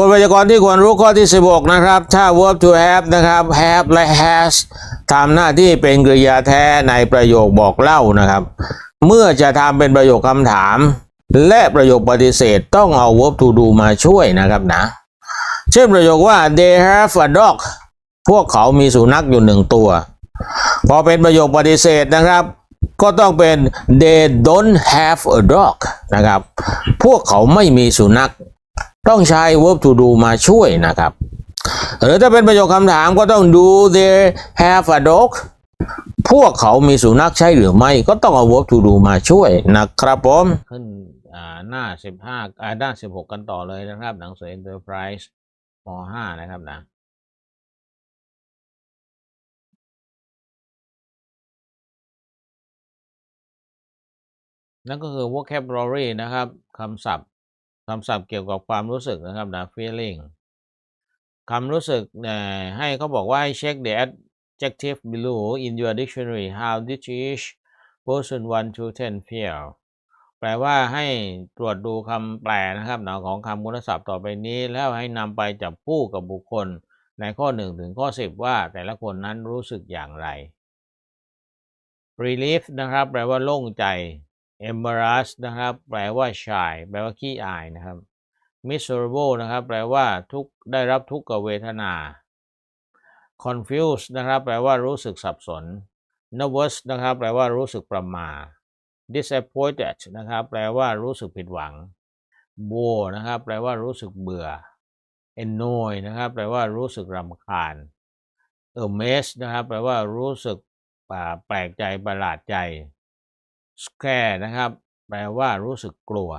บทไวยากรณ์ที่ควรรู้ข้อที่ 16 นะครับ ถ้า verb to have นะครับ have และ has ทำหน้าที่เป็นกริยาแท้ในประโยคบอกเล่านะครับ เมื่อจะทำเป็นประโยคคำถาม และประโยคปฏิเสธต้องเอา verb to do มาช่วยนะครับนะ เช่นประโยคว่า they have a dog พวกเขามีสุนัขอยู่หนึ่งตัว พอเป็นประโยคปฏิเสธนะครับ ก็ต้องเป็น they don't have a dog นะครับ พวกเขาไม่มีสุนัข ต้องใช้ verb to do มาช่วยนะครับ หรือถ้าเป็นประโยคคำถามก็ต้อง do they have a dog พวกเขามีสุนัขใช่หรือไม่ ก็ต้องเอา verb to do มาช่วยนะครับผมขึ้นอ่าหน้า 15อ่าหน้า 16 กันต่อเลยนะครับ หนังสือ Enterprise ม .5 นะครับนะนั่นก็คือ vocabulary นะครับคำศัพท์ คำศัพท์เกี่ยวกับความรู้สึกนะครับนะ feeling คำรู้สึกให้เขาบอกว่าให้ check the adjective below in your dictionary how did each person 1 to 10 feel แปลว่าให้ตรวจดูคำแปลนะครับนะของคำคุณศัพท์ต่อไปนี้ แล้วให้นำไปจับคู่กับบุคคลในข้อ 1 ถึงข้อ 10 ว่าแต่ละคนนั้นรู้สึกอย่างไร relief นะครับ แปลว่าโล่งใจ embarrass นะครับ แปลว่าชาย แปลว่าขี้อายนะครับ miserable นะครับ แปลว่าทุกได้รับทุกขเวทนา confused นะครับ แปลว่ารู้สึกสับสน nervous นะครับ แปลว่ารู้สึกประมา disappointed นะครับ แปลว่ารู้สึกผิดหวัง bore นะครับ แปลว่ารู้สึกเบื่อ annoy นะครับ แปลว่ารู้สึกรำคาญ amazed นะครับ แปลว่ารู้สึกแปลกใจประหลาดใจ scare นะครับ แปลว่ารู้สึกกลัว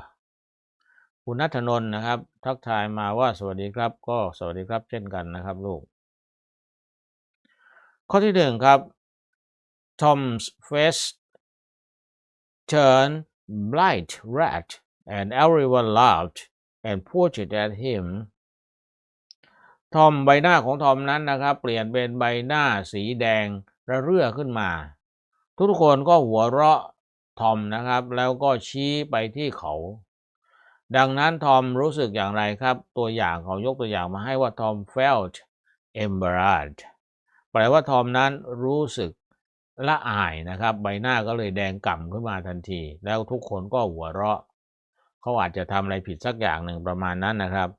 คุณนัทนนท์นะครับ ทักทายมาว่าสวัสดีครับ ก็สวัสดีครับเช่นกันนะครับลูก ข้อที่หนึ่งครับ Tom's face turned bright red and everyone laughed and pointed at him ทอมใบหน้าของทอมนั้นนะครับ เปลี่ยนเป็นใบหน้าสีแดงระเรื่อขึ้นมา ทุกคนก็หัวเราะ ทอมนะครับ แล้วก็ชี้ไปที่เขา ดังนั้นทอมรู้สึกอย่างไรครับ ตัวอย่างเขายกตัวอย่างมาให้ว่าทอม felt embarrassed แปลว่าทอมนั้นรู้สึกละอายนะครับ ใบหน้าก็เลยแดงก่ำขึ้นมาทันที แล้วทุกคนก็หัวเราะ เขาอาจจะทำอะไรผิดสักอย่างหนึ่งประมาณนั้นนะครับ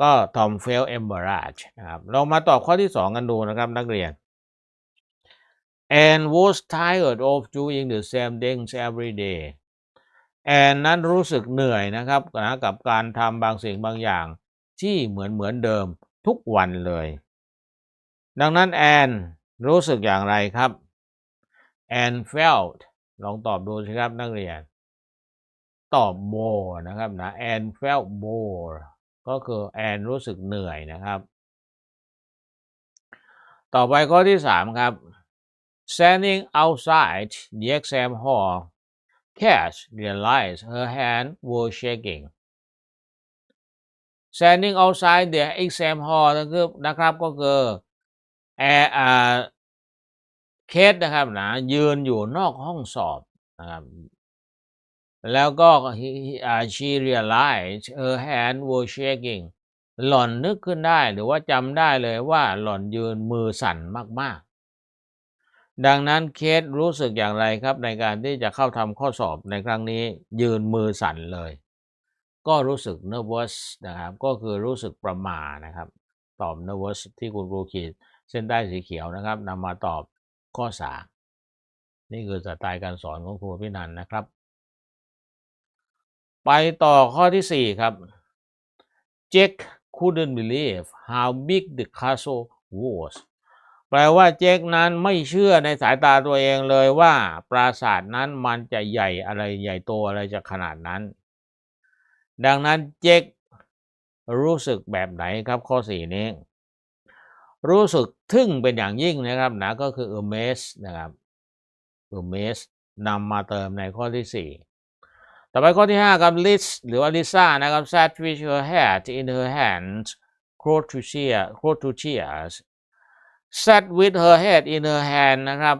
ก็ทอม felt embarrassed นะครับเรามาตอบข้อที่ 2 กันดูนะครับนักเรียน and was tired of doing the same things every day แอนนั้นรู้สึกเหนื่อยนะครับนะกับการทำบางสิ่งบางอย่าง ที่เหมือนเหมือนเดิมทุกวันเลย ดังนั้นแอนรู้สึกอย่างไรครับแอน felt ลองตอบดูสิครับนักเรียน ตอบ more นะครับนะแอน felt more ก็คือแอนรู้สึกเหนื่อยนะครับ ต่อไปข้อที่3ครับ standing outside the exam hall Cat realized her hand were shaking standing outside the exam hall นะครับนะครับก็คือแอร์อ่าเคสนะครับนะยืนอยู่นอกห้องสอบนะครับแล้วก็ she realized her hand were shaking หล่อนนึกขึ้นได้หรือว่าจำได้เลยว่าหล่อนยืนมือสั่นมากๆ ดังนั้นเคสรู้สึกอย่างไรครับ ในการที่จะเข้าทำข้อสอบในครั้งนี้ยืนมือสั่นเลย ก็รู้สึก nervous นะครับ ก็คือรู้สึกประหมานะครับ ตอบ nervous ที่คุณครูขีดเส้นใต้สีเขียวนะครับนำมาตอบข้อสามนี่คือสไตล์การสอนของครูพี่นันนะครับ ไปต่อข้อที่ 4 ครับ Jack couldn't believe how big the castle was แปลว่าเจคนั้นไม่เชื่อในสายตาตัวเองเลยว่าปราสาทนั้นมันจะใหญ่อะไรใหญ่โตอะไรจะขนาดนั้น ดังนั้นเจครู้สึกแบบไหนครับข้อ4นี้ รู้สึกทึ่งเป็นอย่างยิ่งนะครับนะก็คือ amaze นะครับ amaze นำมาเติมในข้อที่4ต่อไปข้อที่5ครับ Liz หรือว่า Lisa นะครับ sat with her head in her hands close to cheer close to cheers sat with her head in her hand นะครับ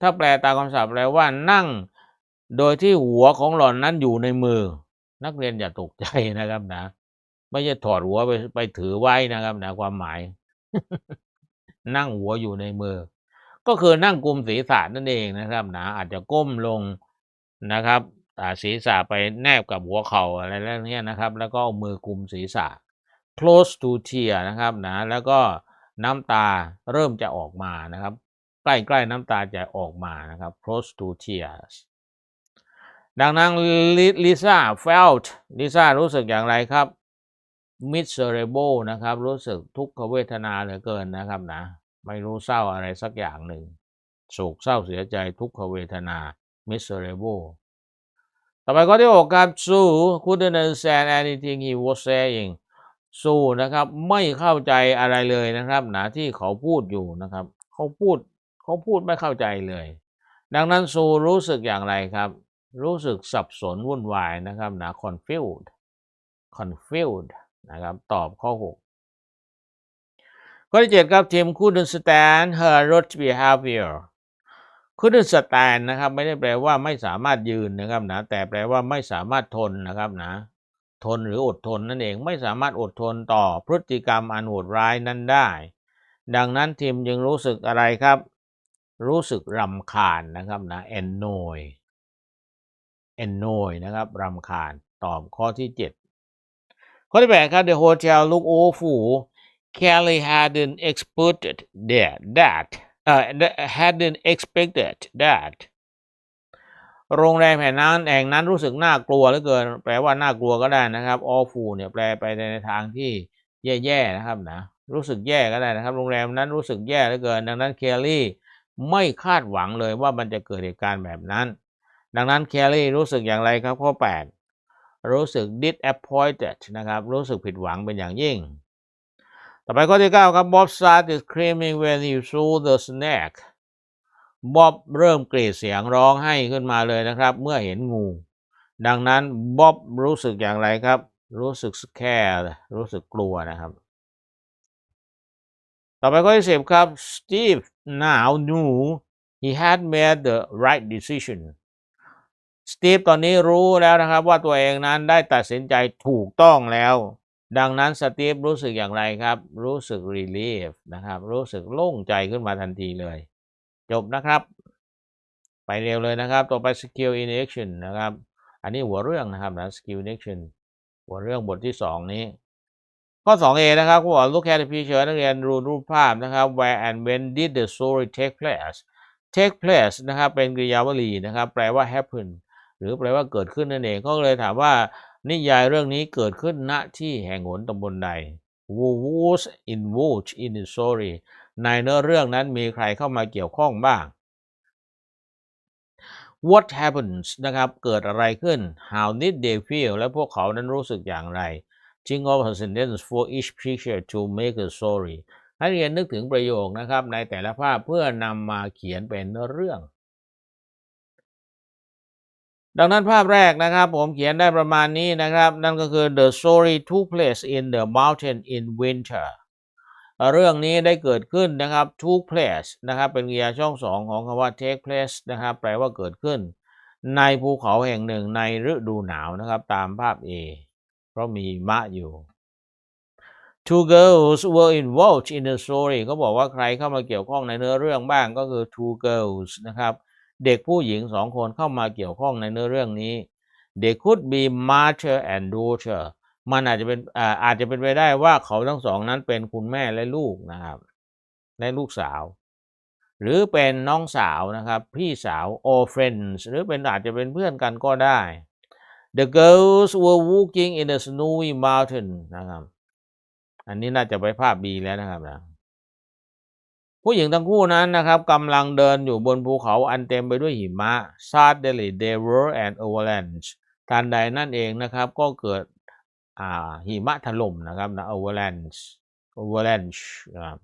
ถ้าแปลตามคำศัพท์แปลว่านั่ง โดยที่หัวของหล่อนนั้นอยู่ในมือ นักเรียนอย่าตกใจนะครับนะ ไม่ใช่ถอดหัวไปไปถือไว้นะครับนะความหมาย นั่งหัวอยู่ในมือ ก็คือนั่งกุมศีรษะนั่นเองนะครับนะอาจจะก้มลงนะครับศีรษะไปแนบกับหัวเข่าอะไรแล้วเนี้ยนะครับ แล้วก็เอามือกุมศีรษะ close to tear นะครับนะแล้วก็ น้ำตาเริ่มจะออกมานะครับ ใกล้ๆน้ำตาจะออกมานะครับ close to tears ดังนั้นลิซ่า felt ลิซ่ารู้สึกอย่างไรครับ miserable นะครับ รู้สึกทุกขเวทนาเหลือเกินนะครับนะ ไม่รู้เศร้าอะไรสักอย่างหนึ่งโศกเศร้าเสียใจทุกขเวทนา miserable ต่อไปข้อที่หกครับ Sue couldn't understand anything he was saying สู้นะครับไม่เข้าใจอะไรเลยนะครับหนะที่เขาพูดอยู่นะครับเขาพูดเขาพูดไม่เข้าใจเลย ดังนั้นซูรู้สึกอย่างไรครับ รู้สึกสับสนวุ่นวายนะครับหนะ confused confused นะครับตอบข้อ 6 ข้อที่ 7 ครับ Tim couldn't stand her rude behavior couldn't stand นะครับไม่ได้แปลว่าไม่สามารถยืนนะครับนะแต่แปลว่าไม่สามารถทนนะครับนะ ทนหรืออดทนนั่นเองไม่สามารถอดทนต่อพฤติกรรมอันโหดร้ายนั้นได้ ดังนั้นทีมจึงรู้สึกอะไรครับ รู้สึกรำคาญนะครับนะ annoy annoy นะครับรำคาญตอบข้อที่ 7 ข้อที่8ครับ the hotel look awful Kelly hadn't expected that that uh, hadn't expected that โรงแรมแห่งนั้นแห่งนั้นรู้สึกน่ากลัวเหลือเกิน แปลว่าน่ากลัวก็ได้นะครับ awful เนี่ยแปลไปในทางที่แย่ๆนะครับนะรู้สึกแย่ก็ได้นะครับ โรงแรมนั้นรู้สึกแย่เหลือเกิน ดังนั้นเคลลี่ไม่คาดหวังเลยว่ามันจะเกิดเหตุการณ์แบบนั้น ดังนั้นเคลลี่รู้สึกอย่างไรครับข้อ 8 รู้สึก disappointed นะครับรู้สึกผิดหวังเป็นอย่างยิ่ง ต่อไปข้อที่ 9 ครับ Bob started screaming when he saw the snake บ๊อบเริ่มกรีดเสียงร้องไห้ขึ้นมาเลยนะครับ เมื่อเห็นงู ดังนั้นบ๊อบรู้สึกอย่างไรครับ รู้สึกแค่รู้สึกกลัวนะครับ ต่อไปข้อที่สิบครับ Steve now knew he had made the right decision สตีฟตอนนี้รู้แล้วนะครับว่าตัวเองนั้นได้ตัดสินใจถูกต้องแล้ว ดังนั้นสตีฟรู้สึกอย่างไรครับ รู้สึก relief นะครับ รู้สึกโล่งใจขึ้นมาทันทีเลย จบนะครับ ไปเร็วเลยนะครับ ต่อไป skill in action นะครับ อันนี้หัวเรื่องนะครับนะ skill in action หัวเรื่องบทที่สองนี้ ข้อ 2a นะครับเขาบอก look at the picture นักเรียนดูรูปภาพนะครับ where and when did the story take place take place นะครับ เป็นกริยาวลีนะครับ แปลว่า happen หรือแปลว่าเกิดขึ้นนั่นเองเขาเลยถามว่านิยายเรื่องนี้เกิดขึ้นณที่แห่งหนตำบลใด who was involved in the story ในเนื้อเรื่องนั้นมีใครเข้ามาเกี่ยวข้องบ้าง what happens นะครับ เกิดอะไรขึ้น how did they feel และพวกเขานั้นรู้สึกอย่างไร think of a sentence for each picture to make a story นักเรียนนึกถึงประโยคนะครับ ในแต่ละภาพเพื่อนำมาเขียนเป็นเนื้อเรื่อง ดังนั้นภาพแรกนะครับ ผมเขียนได้ประมาณนี้นะครับ นั่นก็คือ the story took place in the mountain in winter เรื่องนี้ได้เกิดขึ้นนะครับ took place นะครับ เป็นกริยาช่องสองของคำว่า take place นะครับ แปลว่าเกิดขึ้น ในภูเขาแห่งหนึ่งในฤดูหนาวนะครับ ตามภาพ A เพราะมีมะอยู่ two girls were involved in the story เขาบอกว่าใครเข้ามาเกี่ยวข้องในเนื้อเรื่องบ้างก็คือ two girls นะครับ เด็กผู้หญิงสองคนเข้ามาเกี่ยวข้องในเนื้อเรื่องนี้ they could be mother and daughter มันอาจจะเป็นอาอาจจะเป็นไปได้ว่าเขาทั้งสองนั้นเป็นคุณแม่และลูกนะครับและลูกสาว หรือเป็นน้องสาวนะครับ พี่สาว or friends หรือเป็นอาจจะเป็นเพื่อนกันก็ได้ the girls were walking in the snowy mountain นะครับ อันนี้น่าจะไปภาพ B แล้วนะครับนะผู้หญิงทั้งคู่นั้นนะครับกำลังเดินอยู่บนภูเขาอันเต็มไปด้วยหิมะ suddenly there were an avalanche ทันใดนั่นเองนะครับ ก็เกิด หิมะถล่มนะครับนะ avalanche avalanche นะครับ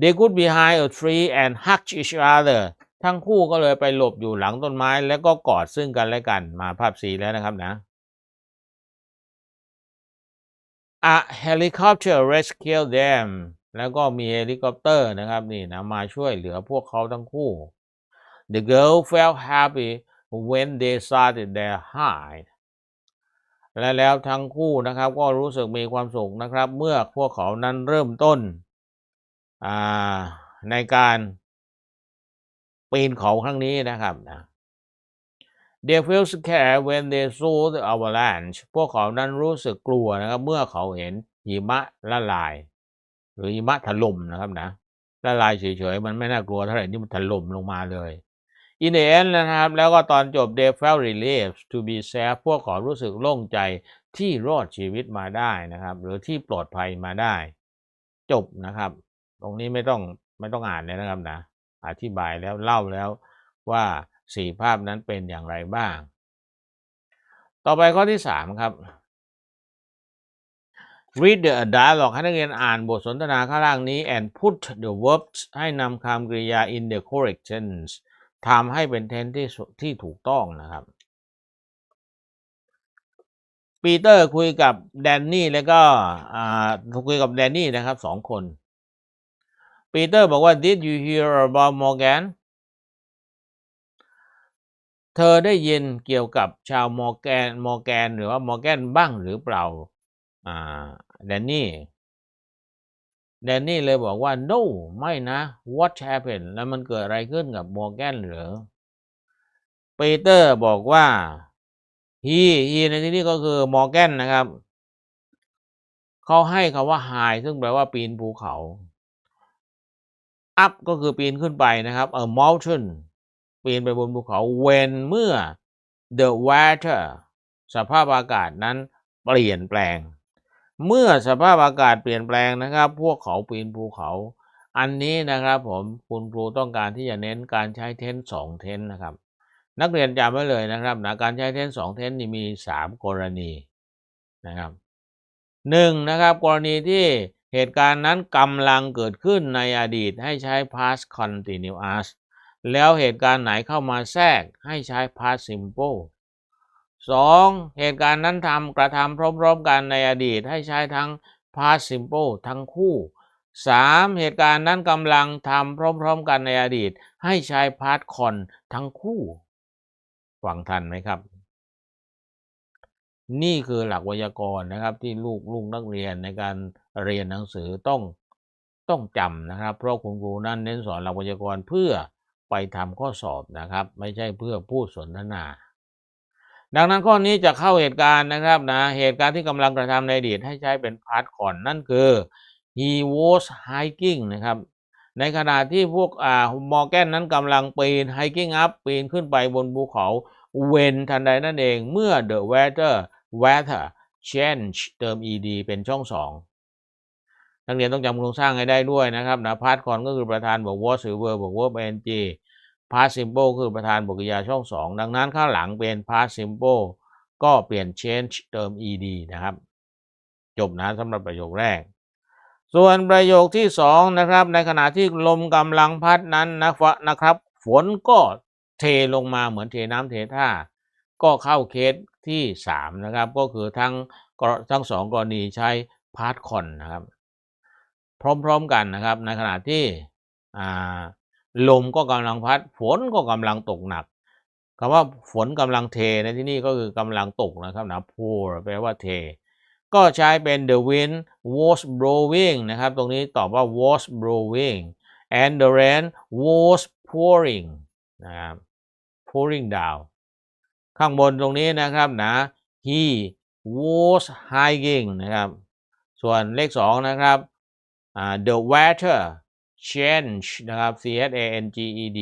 they could behind a tree and hug each other ทั้งคู่ก็เลยไปหลบอยู่หลังต้นไม้แล้วก็กอดซึ่งกันและกันมาภาพสีแล้วนะครับนะ a helicopter rescued them แล้วก็มีเฮลิคอปเตอร์นะครับนี่นะมาช่วยเหลือพวกเขาทั้งคู่ the girl felt happy when they started their hide และแล้วทั้งคู่นะครับก็รู้สึกมีความสุขนะครับ เมื่อพวกเขานั้นเริ่มต้นในการปีนเขาครั้งนี้นะครับนะ They felt scared when they saw the avalanche พวกเขานั้นรู้สึกกลัวนะครับ เมื่อเขาเห็นหิมะละลาย หรือหิมะถล่มนะครับนะละลายเฉยๆมันไม่น่ากลัวเท่าไหร่นี่มันถล่มลงมาเลย In the end นะครับ แล้วก็ตอนจบ they felt relieved to be safe พวกเขารู้สึกโล่งใจที่รอดชีวิตมาได้นะครับ หรือที่ปลอดภัยมาได้ จบนะครับ ตรงนี้ไม่ต้องไม่ต้องอ่านเลยนะครับนะอธิบายแล้วเล่าแล้วว่าสี่ภาพนั้นเป็นอย่างไรบ้าง ต่อไปข้อที่สามครับ read the dialogue ให้นักเรียนอ่านบทสนทนาข้างล่างนี้ and put the verbs ให้นำคำกริยา in the correct tense ทำให้เป็น tense ที่ที่ถูกต้องนะครับ ปีเตอร์คุยกับแดนนี่แล้วก็คุยกับแดนนี่นะครับสองคน ปีเตอร์บอกว่า did you hear about Morgan เธอได้ยินเกี่ยวกับชาวมอร์แกนมอร์แกน หรือว่ามอร์แกนบ้างหรือเปล่า อ่าแดนนี่ แดนนี่เลยบอกว่า no ไม่นะ what happened แล้วมันเกิดอะไรขึ้นกับมอร์แกนเหรอปีเตอร์บอกว่า he he ในที่นี้ก็คือมอร์แกนนะครับ เขาให้คำว่า high ซึ่งแปลว่าปีนภูเขา up ก็คือปีนขึ้นไปนะครับ a mountain ปีนไปบนภูเขา when เมื่อ the weather สภาพอากาศนั้นเปลี่ยนแปลง เมื่อสภาพอากาศเปลี่ยนแปลงนะครับ พวกเขาปีนภูเขา อันนี้นะครับผมคุณครูต้องการที่จะเน้นการใช้เทนสองเทนนะครับ นักเรียนจำไว้เลยนะครับนะการใช้เทนสองเทนนี่มีสามกรณีนะครับหนึ่งนะครับกรณีที่เหตุการณ์นั้นกำลังเกิดขึ้นในอดีตให้ใช้ past continuous แล้วเหตุการณ์ไหนเข้ามาแทรกให้ใช้ past simple สองเหตุการณ์นั้นทำกระทำพร้อมๆกันในอดีตให้ใช้ทั้ง past simple ทั้งคู่สามเหตุการณ์นั้นกำลังทำพร้อมๆกันในอดีต ให้ใช้ past con ทั้งคู่ฟังทันไหมครับ นี่คือหลักไวยากรณ์นะครับ ที่ลูกลูกนักเรียนในการเรียนหนังสือต้องต้องจำนะครับ เพราะคุณครูนั้นเน้นสอนหลักไวยากรณ์เพื่อไปทำข้อสอบนะครับ ไม่ใช่เพื่อพูดสนทนา ดังนั้นข้อนี้จะเข้าเหตุการณ์นะครับนะเหตุการณ์ที่กำลังกระทำในอดีตให้ใช้เป็นพาร์ทก่อนนั่นคือ he was hiking นะครับ ในขณะที่พวกอ่ามอร์แกนนั้นกำลังปีน hiking up ปีนขึ้นไปบนภูเขา when ทันใดนั่นเองเมื่อ the weather weather change เติม ed เป็นช่องสองนักเรียนต้องจำโครงสร้างให้ได้ด้วยนะครับนะพาร์ทคอนก็คือประธานบวก was หรือ verb บวก verb ing past simple คือประธานบวกกริยาช่องสองดังนั้นข้างหลังเป็น past simple ก็เปลี่ยน change เติม ed นะครับ จบนะสำหรับประโยคแรก ส่วนประโยคที่สองนะครับ ในขณะที่ลมกำลังพัดนั้นนะครับ ฝนก็เทลงมาเหมือนเทน้ำเทท่า ก็เข้าเคสที่สามนะครับ ก็คือทั้งทั้งสองกรณีใช้พาร์ทคอนนะครับ พร้อมๆกันนะครับ ในขณะที่ ลมก็กำลังพัด ฝนก็กำลังตกหนักคำว่าฝนกำลังเทในที่นี่ก็คือกำลังตกนะครับนะ pour แปลว่าเท ก็ใช้เป็น the wind was blowing นะครับ ตรงนี้ตอบว่า was blowing and the rain was pouring นะครับ pouring down ข้างบนตรงนี้นะครับนะ he was hiking นะครับ ส่วนเลขสองนะครับ the weather change นะครับ c h a n g e d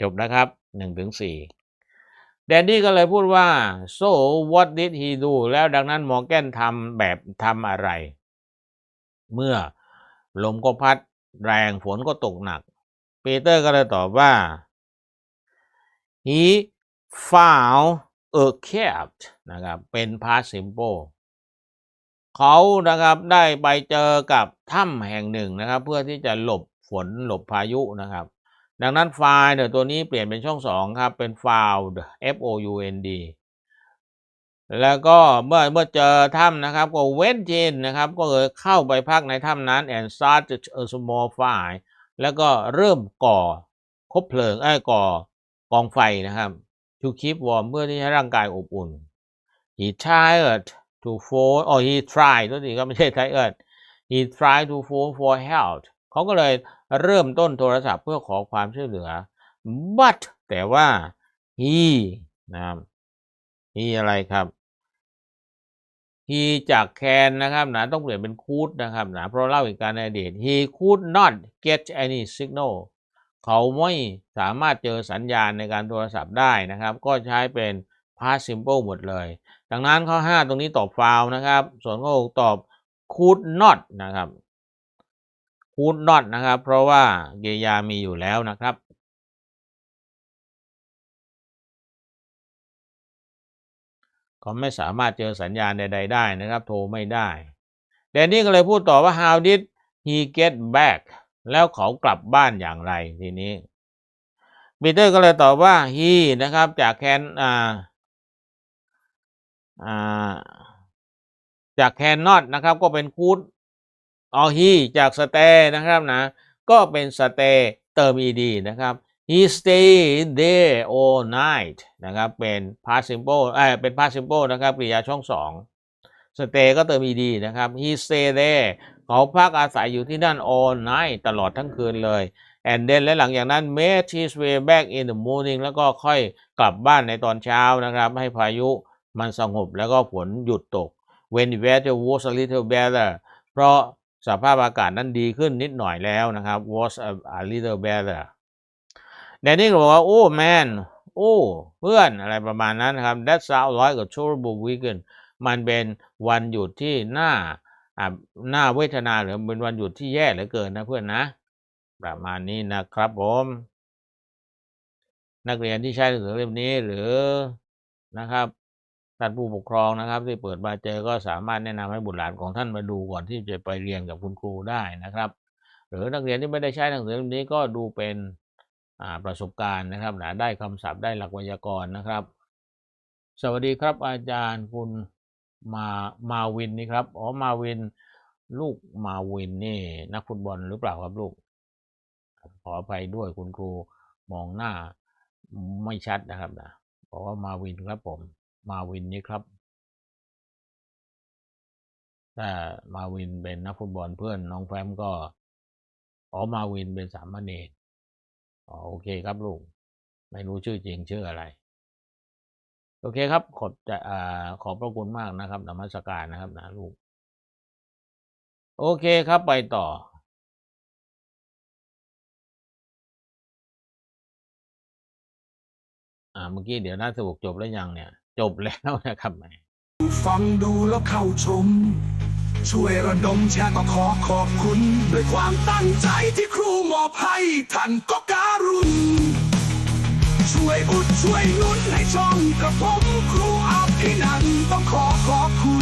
จบนะครับ1ถึง4แดนดี้ก็เลยพูดว่า so what did he do แล้วดังนั้นมอร์แกนทำแบบทำอะไร เมื่อลมก็พัดแรงฝนก็ตกหนัก ปีเตอร์ก็เลยตอบว่า he found a cave นะครับ เป็น past simple เขานะครับได้ไปเจอกับถ้ำแห่งหนึ่งนะครับ เพื่อที่จะหลบฝนหลบพายุนะครับ ดังนั้นไฟล์เนี่ยตัวนี้เปลี่ยนเป็นช่องสองครับ เป็น found f o u n d แล้วก็เมื่อเมื่อเจอถ้ำนะครับ ก็เว้นเจนนะครับ ก็เลยเข้าไปพักในถ้ำนั้น and start a small fire แล้วก็เริ่มก่อคบเพลิงไอ้ก่อกองไฟนะครับ to keep warm เพื่อที่ให้ร่างกายอบอุ่น he tried to phone or he tried ตัวนี้ก็ไม่ใช่ tired he tried to phone for help เขาก็เลยเริ่มต้นโทรศัพท์เพื่อขอความช่วยเหลือ but แต่ว่า he นะครับ he อะไรครับ he จาก can นะครับนะต้องเปลี่ยนเป็น could นะครับนะเพราะเล่าเหตุการณ์ในอดีต he could not get any signal เขาไม่สามารถเจอสัญญาณในการโทรศัพท์ได้นะครับ ก็ใช้เป็น past simple หมดเลย ดังนั้นข้อ 5 ตรงนี้ตอบ foul นะครับ ส่วนข้อ 6 ตอบ could not นะครับ could not นะครับ เพราะว่ากิริยามีอยู่แล้วนะครับเขาไม่สามารถเจอสัญญาณใด ๆ ได้นะครับ โทรไม่ได้แดนนี่ก็เลยพูดต่อว่า how did he get back แล้วเขากลับบ้านอย่างไรทีนี้ปีเตอร์ก็เลยตอบว่า he นะครับจากแคนอ่าอ่า จากแคนนอตนะครับก็เป็นคูดออ he จากสเตนะครับนะก็เป็นสเตเติม ed นะครับ he stayed there all night นะครับเป็น past simple เอ้ยเป็น past simple นะครับกริยาช่องสอง stay ก็เติม ed นะครับ he stay there เขาพักอาศัยอยู่ที่นั่น all night ตลอดทั้งคืนเลย and then และหลังจากนั้น made his way back in the morning แล้วก็ค่อยกลับบ้านในตอนเช้านะครับ ให้พายุ มันสงบแล้วก็ฝนหยุดตก when the weather was a little better เพราะสภาพอากาศนั้นดีขึ้นนิดหน่อยแล้วนะครับ was a, a little better แดนนี่ก็บอกว่า โอ้ man โอ้เพื่อนอะไรประมาณนั้นนะครับ that sounds like a terrible weekend มันเป็นวันหยุดที่น่าอ่าน่าเวทนาหรือเป็นวันหยุดที่แย่เหลือเกินนะเพื่อนนะ ประมาณนี้นะครับผมนักเรียนที่ใช้หนังสือเล่มนี้หรือนะครับ ท่านผู้ปกครองนะครับ ที่เปิดมาเจอก็สามารถแนะนำให้บุตรหลานของท่านมาดูก่อนที่จะไปเรียนกับคุณครูได้นะครับ หรือนักเรียนที่ไม่ได้ใช้หนังสือเล่มนี้ก็ดูเป็นประสบการณ์นะครับนะได้คำศัพท์ได้หลักไวยากรณ์นะครับ สวัสดีครับอาจารย์คุณมามาวินนี่ครับอ๋อมาวินลูกมาวินนี่ นักฟุตบอลหรือเปล่าครับลูก ขออภัยด้วยคุณครูมองหน้าไม่ชัดนะครับนะบอกว่ามาวินครับผม มาวินนี่ครับถ้ามาวินเป็นนักฟุตบอลเพื่อนน้องแฟมก็อ๋อมาวินเป็นสามเณรอ๋อโอเคครับลูก ไม่รู้ชื่อจริงชื่ออะไร โอเคครับ ขอบจะอ่าขอบพระคุณมากนะครับนมัสการนะครับนะลูก โอเคครับไปต่ออ่าเมื่อกี้เดี๋ยวน่าสบุกจบแล้วยังเนี่ย จบแล้วนะครับแหมฟังดูแล้วเข้าชม ช่วยระดมแชร์ก็ขอขอบคุณ ด้วยความตั้งใจที่ครูมอบให้ท่านก็การุณ ช่วยอุดช่วยนุนให้ช่องกระผมครูอาภินันต้องขอขอบคุณ